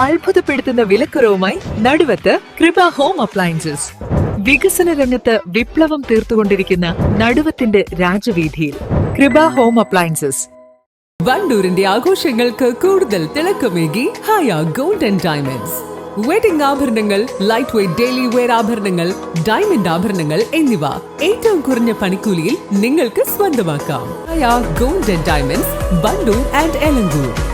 അത്ഭുതപ്പെടുത്തുന്ന വിലക്കുറവുമായി നടുവത്ത് കൃപ home appliances. വികസന രംഗത്ത് വിപ്ലവം തീർത്തുകൊണ്ടിരിക്കുന്ന നടുവത്തിന്റെ രാജവീതിയിൽ കൃപ ഹോം അപ്ലയൻസസ്. വണ്ടൂരിന്റെ ആഘോഷങ്ങൾക്ക് കൂടുതൽ തിളക്കമേകി Haya gold and diamonds. Wedding ആഭരണങ്ങൾ ലൈറ്റ് വെയ്റ്റ് ഡെയിലി വെയർ ആഭരണങ്ങൾ ഡയമണ്ട് ആഭരണങ്ങൾ എന്നിവ ഏറ്റവും കുറഞ്ഞ പണിക്കൂലിയിൽ നിങ്ങൾക്ക് സ്വന്തമാക്കാം. Haya gold and diamonds Wandoor and Elankur.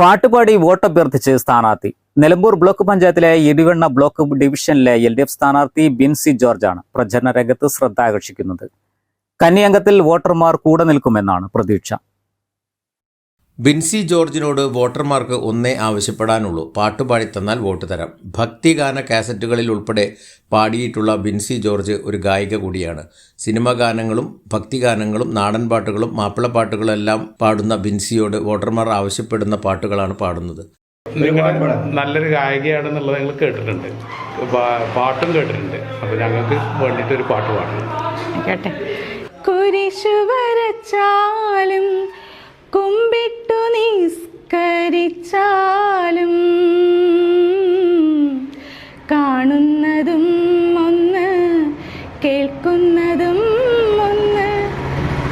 പാട്ടുപാടി വോട്ടഭ്യർത്ഥിച്ച് സ്ഥാനാർത്ഥി. നിലമ്പൂർ ബ്ലോക്ക് പഞ്ചായത്തിലെ ഇരുവെണ്ണ ബ്ലോക്ക് ഡിവിഷനിലെ എൽ ഡി എഫ് സ്ഥാനാർത്ഥി ബിൻസി ജോർജാണ് പ്രചരണ രംഗത്ത് ശ്രദ്ധ ആകർഷിക്കുന്നത്. കന്നിയംഗത്തിൽ വോട്ടർമാർ കൂടെ നിൽക്കുമെന്നാണ് പ്രതീക്ഷ. ബിൻസി ജോർജിനോട് വോട്ടർമാർക്ക് ഒന്നേ ആവശ്യപ്പെടാനുള്ളൂ. പാട്ടുപാടി തന്നാൽ വോട്ട് തരാം. ഭക്തിഗാന കാസറ്റുകളിൽ ഉൾപ്പെടെ പാടിയിട്ടുള്ള ബിൻസി ജോർജ് ഒരു ഗായിക കൂടിയാണ്. സിനിമ ഗാനങ്ങളും ഭക്തിഗാനങ്ങളും നാടൻ പാട്ടുകളും മാപ്പിളപ്പാട്ടുകളും എല്ലാം പാടുന്ന ബിൻസിയോട് വോട്ടർമാർ ആവശ്യപ്പെടുന്ന പാട്ടുകളാണ് പാടുന്നത്. നല്ലൊരു ഗായികയാണെന്നുള്ളത് ഞങ്ങൾ കേട്ടിട്ടുണ്ട്. പാട്ടും കേട്ടിട്ടുണ്ട്. അപ്പോൾ ഞങ്ങൾക്ക് വേണ്ടിയിട്ട് ഒരു പാട്ട് പാടണം. കേട്ടെ. കുരിശു വരച്ചാലും കുമ്പിട്ടു നിസ്കരിച്ചാലും കാണുന്നതും ഒന്ന് കേൾക്കുന്നതും ഒന്ന്.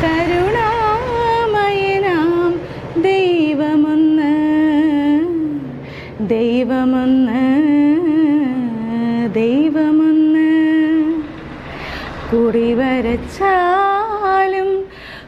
കരുണാമയനാം ദൈവമൊന്ന് ദൈവമൊന്ന് ദൈവമൊന്ന്. കുറി വരച്ചാലും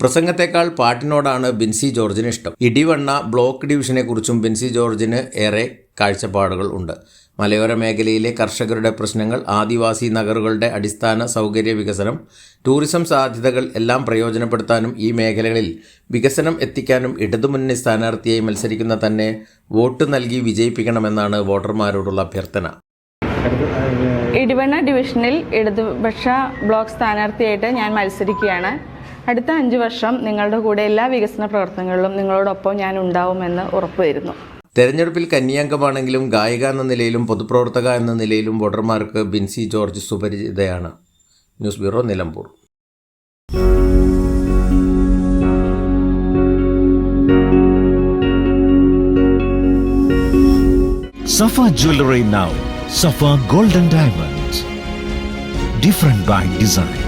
പ്രസംഗത്തെക്കാൾ പാട്ടിനോടാണ് ബിൻസി ജോർജിന് ഇഷ്ടം. ഇടിവണ്ണ ബ്ലോക്ക് ഡിവിഷനെ കുറിച്ചും ബിൻസി ജോർജിന് ഏറെ കാഴ്ചപ്പാടുകൾ ഉണ്ട്. മലയോര മേഖലയിലെ കർഷകരുടെ പ്രശ്നങ്ങൾ ആദിവാസി നഗറുകളുടെ അടിസ്ഥാന സൗകര്യ വികസനം ടൂറിസം സാധ്യതകൾ എല്ലാം പ്രയോജനപ്പെടുത്താനും ഈ മേഖലകളിൽ വികസനം എത്തിക്കാനും ഇടതുമുന്നണി സ്ഥാനാർത്ഥിയായി മത്സരിക്കുന്ന തന്നെ വോട്ട് നൽകി വിജയിപ്പിക്കണമെന്നാണ് വോട്ടർമാരോടുള്ള അഭ്യർത്ഥന. ഇടിവണ്ണ ഡിവിഷനിൽ ഇടതുപക്ഷ ബ്ലോക്ക് സ്ഥാനാർത്ഥിയായിട്ട് ഞാൻ മത്സരിക്കുകയാണ്. അടുത്ത അഞ്ച് വർഷം നിങ്ങളുടെ കൂടെ എല്ലാ വികസന പ്രവർത്തനങ്ങളിലും നിങ്ങളോടൊപ്പം ഞാൻ ഉണ്ടാവുമെന്ന് ഉറപ്പുവരുന്നു തെരഞ്ഞെടുപ്പിൽ കന്യാംഗമാണെങ്കിലും ഗായിക എന്ന നിലയിലും പൊതുപ്രവർത്തക എന്ന നിലയിലും വോട്ടർമാർക്ക് Binsy George സുപരിചിതയാണ് news bureau Nilambur Safa Jewelry now. Safa Golden Diamonds. Different by design.